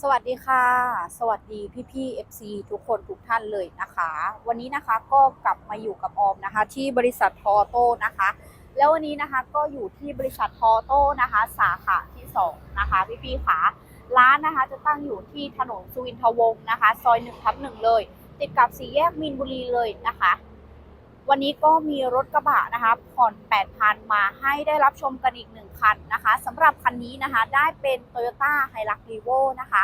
สวัสดีค่ะ สวัสดีพี่พี่ FC ทุกคนทุกท่านเลยนะคะ วันนี้นะคะก็กลับมาอยู่กับออมนะคะ ที่บริษัททอโต้นะคะ แล้ววันนี้นะคะก็อยู่ที่บริษัททอโต้นะคะ สาขาที่2นะคะพี่พี่ๆค่ะร้านนะคะจะตั้งอยู่ที่ถนนสุวินทวงศ์นะคะ ซอย1ทับหนึ่งเลย ติดกับสี่แยกมีนบุรีเลยนะคะ วันนี้ก็มีรถกระบะนะคะผ่อน มาให้ได้รับชมกันอีกหนึ่งคันนะคะสำหรับคันนี้นะคะได้เป็น Toyota Hilux Revo นะคะ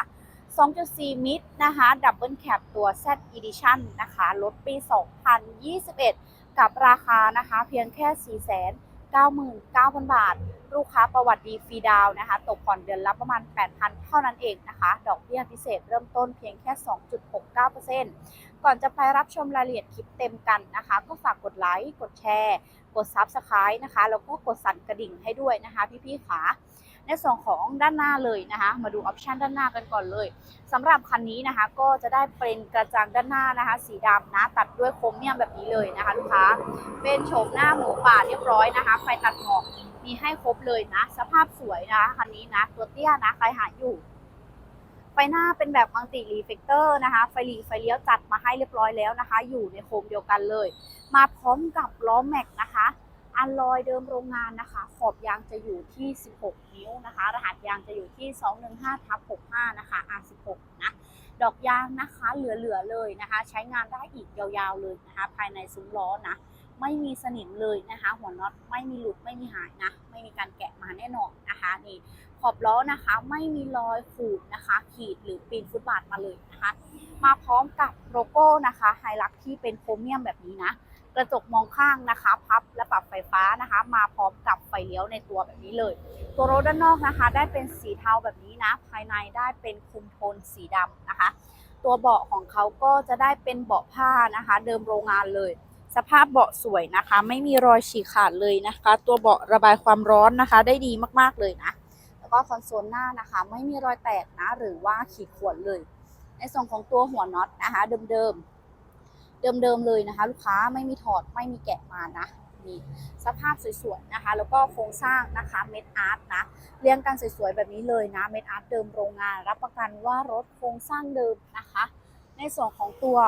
2.4 มิตรนะคะดับเบิลแคปตัว Z Edition นะคะรถปี 2021 กับราคานะคะเพียงแค่ 499,000 บาท ลูกค้าประวัติดีฟรีดาวนะคะ ตกผ่อนเดือนละประมาณ 8,000 เท่านั้นเองนะคะ ดอกเบี้ยพิเศษเริ่มต้นเพียงแค่ 2.69% ก่อนจะไปรับชมรายละเอียดคลิปเต็มกันนะคะ ก็ฝากกดไลค์ กดแชร์ กด Subscribe นะคะ แล้วก็กดสั่นกระดิ่งให้ด้วยนะคะ พี่ๆขาในส่วนของด้านหน้าเลยนะคะ มาดูออปชันด้านหน้ากันก่อนเลยสำหรับคันนี้นะคะก็จะได้เป็นกระจังด้านหน้านะคะ สีดำนะตัดด้วยโครเมียมแบบนี้เลยนะคะลูกค้าเป็นโฉมหน้าหมูป่าเรียบร้อยนะคะไฟตัดหมอกมีให้ครบเลยนะ สภาพสวยนะคะคันนี้นะตัวเตี้ยนะใครหาอยู่ ไฟหน้าเป็นแบบมัลติรีเฟกเตอร์นะคะ ไฟหลีไฟเลี้ยวจัดมาให้เรียบร้อยแล้วนะคะ อยู่ในโคมเดียวกันเลย มาพร้อมกับล้อแม็กนะคะอัลลอยเดิมโรงงานนะคะ ขอบยางจะอยู่ที่ 16 นิ้วนะคะ รหัสยางจะอยู่ที่ 215ทับ65 นะคะ R16 นะ ดอกยางนะคะเหลือๆเลยนะคะ ใช้งานได้อีกยาวๆเลยนะคะ ภายในซุ้มล้อนะ ไม่มีสนิมเลยนะคะ หัวน็อตไม่มีหลุดไม่มีหายนะ ไม่มีการแกะมาแน่นอนนะคะนี่ขอบล้อนะคะไม่มีรอยขูดนะคะ ขีดหรือปีนฟุตบาทมาเลยนะคะ มาพร้อมกับโลโก้นะคะไฮลักที่เป็นโครเมียมแบบนี้นะ กระจกมองข้างนะคะ พับและปรับไฟฟ้านะคะ มาพร้อมกับไฟเลี้ยวในตัวแบบนี้เลย ตัวรถด้านนอกนะคะ ได้เป็นสีเทาแบบนี้นะ ภายในได้เป็นคุมโทนสีดำนะคะ ตัวเบาะของเขาก็จะได้เป็นเบาะผ้านะคะ เดิมโรงงานเลย สภาพเบาะสวยนะคะ ไม่มีรอยฉีกขาดเลยนะคะ ตัวเบาะระบายความร้อนนะคะ ได้ดีมากๆเลยนะแล้วก็คอนโซลหน้านะคะ ไม่มีรอยแตกนะ หรือว่าขีดข่วนเลย ในส่วนของตัวหัวน็อตนะคะ เดิมๆเดิมๆเลยนะคะ ลูกค้าไม่มีถอดไม่มีแกะมานะนี่สภาพสวยๆนะคะ แล้วก็โครงสร้างนะคะเม็ดอาร์ตนะเรียงกันสวยๆแบบนี้เลยนะเม็ดอาร์ตเดิมโรงงาน รับประกันว่ารถโครงสร้างเดิมนะคะ ในส่วนของตัว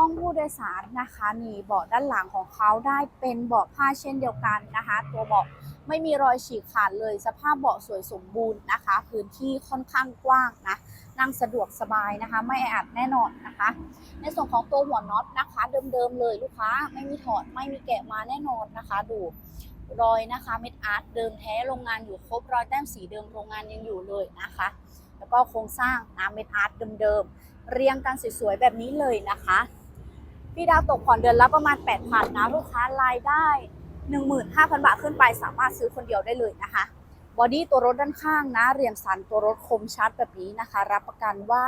ห้องผู้โดยสารนะคะนี่เบาะด้านหลังของเขาได้เป็นเบาะผ้าเช่นเดียวกันนะคะ ตัวเบาะไม่มีรอยฉีกขาดเลยสภาพเบาะสวยสมบูรณ์นะคะ พื้นที่ค่อนข้างกว้างนะนั่งสะดวกสบายนะคะ ไม่แออัดแน่นอนนะคะ ในส่วนของตัวหัวน็อตนะคะ เดิมๆเลยลูกค้าไม่มีถอดไม่มีแกะมาแน่นอนนะคะ ดูรอยนะคะเม็ดอาร์ตเดิมแท้โรงงานอยู่ครบรอยแต้มสีเดิมโรงงานยังอยู่เลยนะคะ แล้วก็โครงสร้างนะเม็ดอาร์ตเดิมๆเรียงกันสวยๆแบบนี้เลยนะคะ พี่ดาวตกผ่อนเดือนละประมาณ 8,000นะลูกค้ารายได้ 15,000 บาทขึ้นไปสามารถซื้อคนเดียวได้เลยนะคะบอดี้ตัวรถด้านข้างนะเรียงสันตัวรถคมชัดแบบนี้นะคะ รับประกันว่า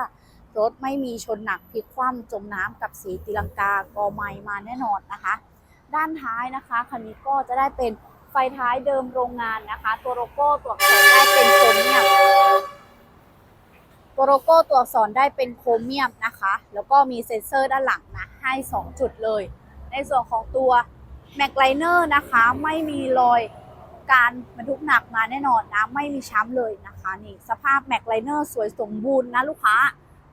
รถไม่มีชนหนักพลิกคว่ำจมน้ำกับสีตีลังกากอไม้มาแน่นอนนะคะ ด้านท้ายนะคะคันนี้ก็จะได้เป็นไฟท้ายเดิมโรงงานนะคะ ตัวโลโก้ตัวอักษรได้เป็นโครเมียม โลโก้ตัวอักษรได้เป็นโครเมียมนะคะ แล้วก็มีเซ็นเซอร์ด้านหลังนะ ให้ 2 จุดเลย ในส่วนของตัวแม็กไลเนอร์นะคะ ไม่มีรอยการบรรทุกหนักมาแน่นอนนะ ไม่มีช้ำเลยนะคะนี่สภาพแม็กไลเนอร์สวยสมบูรณ์นะลูกค้า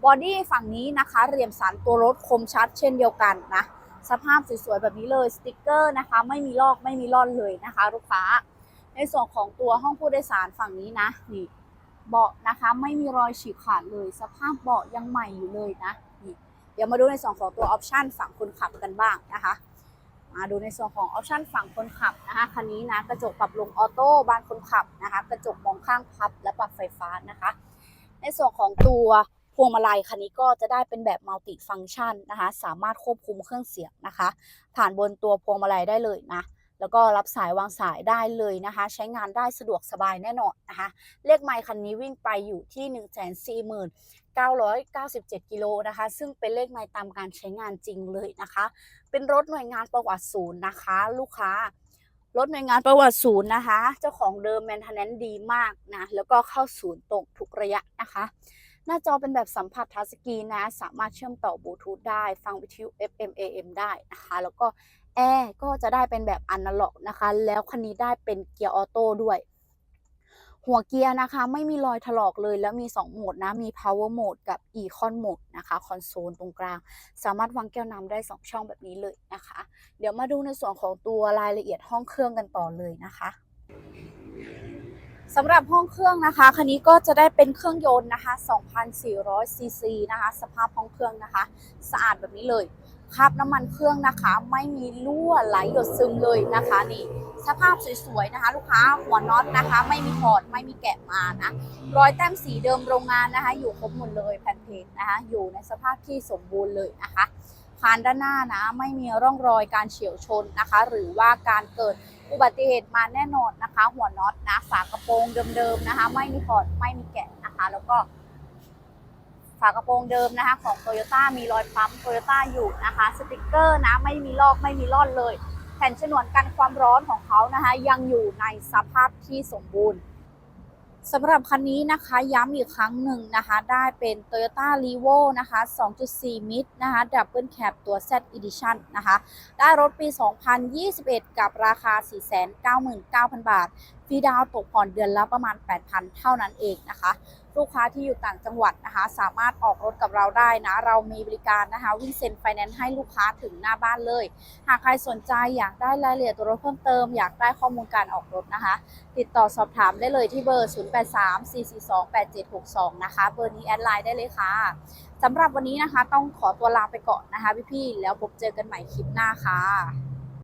บอดี้ฝั่งนี้นะคะเรียมสันตัวรถคมชัดเช่นเดียวกันนะ สภาพสวยๆแบบนี้เลยสติกเกอร์นะคะ ไม่มีลอกไม่มีร่อนเลยนะคะ ลูกค้า ในส่วนของตัวห้องผู้โดยสารฝั่งนี้นะนี่ เบาะนะคะไม่มีรอยฉีกขาดเลย สภาพเบาะยังใหม่อยู่เลยนะนี่เดี๋ยวมาดูในส่วนของตัวออปชันฝั่งคนขับกันบ้างนะคะ มาดูในส่วนของออปชันฝั่งคนขับนะคะคันนี้นะกระจกปรับลงออโต้บานคนขับนะคะ กระจกมองข้างพับและปรับไฟฟ้านะคะ ในส่วนของตัวพวงมาลัยคันนี้ก็จะได้เป็นแบบมัลติฟัง c t ชันนะคะ สามารถควบคุมเครื่องเสียงนะคะ ผ่านบนตัวพวงมาลัยได้เลยนะ แล้วก็รับสายวางสายได้เลยนะคะ ใช้งานได้สะดวกสบายแน่นอนนะคะ เลขไมค์คันนี้วิ่งไปอยู่ที่1 4 4 997 กิโลนะคะ ซึ่งเป็นเลขไมล์ตามการใช้งานจริงเลยนะคะ เป็นรถหน่วยงานประวัติศูนย์นะคะ ลูกค้ารถหน่วยงานประวัติศูนย์นะคะ เจ้าของเดิมแมนเทนแนนดีมากนะ แล้วก็เข้าศูนย์ตรงทุกระยะนะคะ หน้าจอเป็นแบบสัมผัสทัชสกรีนนะ สามารถเชื่อมต่อบลูทูธได้ ฟังวิทยุ FM AM ได้นะคะ แล้วก็ แอร์ก็จะได้เป็นแบบอนาล็อกนะคะ แล้วคันนี้ได้เป็นเกียร์ออโต้ด้วย หัวเกียร์นะคะไม่มีรอยถลอกเลยแล้วมี 2 โหมดนะ มี power mode กับ econ mode นะคะคอนโซลตรงกลาง สามารถวางแก้วน้ำได้ 2 ช่องแบบนี้เลยนะคะ เดี๋ยวมาดูในส่วนของตัวรายละเอียดห้องเครื่องกันต่อเลยนะคะสำหรับห้องเครื่องนะคะ คันนี้ก็จะได้เป็นเครื่องยนต์นะคะ 2,400ซีซีนะคะ สภาพห้องเครื่องนะคะ สะอาดแบบนี้เลย คราบน้ำมันเครื่องนะคะ ไม่มีรั่วไหลหยดซึมเลยนะคะนี่สภาพสวยๆนะคะ ลูกค้าหัวน็อตนะคะ ไม่มีถอดไม่มีแกะมานะรอยแต้มสีเดิมโรงงานนะคะ อยู่ครบหมดเลยแผ่นเพจนะคะ อยู่ในสภาพที่สมบูรณ์เลยนะคะคานด้านหน้านะไม่มีร่องรอยการเฉียวชนนะคะ หรือว่าการเกิดอุบัติเหตุมาแน่นอนนะคะ หัวน็อตนะฝากระโปรงเดิมๆนะคะ ไม่มีถอดไม่มีแกะนะคะ แล้วก็ ฝากระโปรงเดิมนะคะ ของ t o y ยต้มีรอยปั๊ม t o y ยต้อยู่นะคะ สติกเกอร์นะไม่มีลอกไม่มีร่อนเลย แผ่นฉนวนกันความร้อนของเขานะคะ ยังอยู่ในสภาพที่สมบูรณ์สำหรับคันนี้นะคะย้ำอีกครั้งหนึ่งนะคะ ได้เป็น Toyota r e v o นะคะ 2.4 มิตรนะคะ Double Cab ตัว Z Edition นะคะ ได้รถปี 2021 กับราคา 499,000 บาท ฟรีดาวตกผ่อนเดือนละประมาณ 8,000 เท่านั้นเองนะคะ ลูกค้าที่อยู่ต่างจังหวัดนะคะ สามารถออกรถกับเราได้นะ เรามีบริการนะคะวิ่งเซ็นไฟแนนซ์ให้ลูกค้าถึงหน้าบ้านเลย หากใครสนใจอยากได้รายละเอียดตัวรถเพิ่มเติม อยากได้ข้อมูลการออกรถนะคะ ติดต่อสอบถามได้เลยที่เบอร์ 0834428762 นะคะ เบอร์นี้แอดไลน์ได้เลยค่ะสำหรับวันนี้นะคะต้องขอตัวลาไปก่อนนะคะพี่ๆแล้วพบเจอกันใหม่คลิปหน้าค่ะ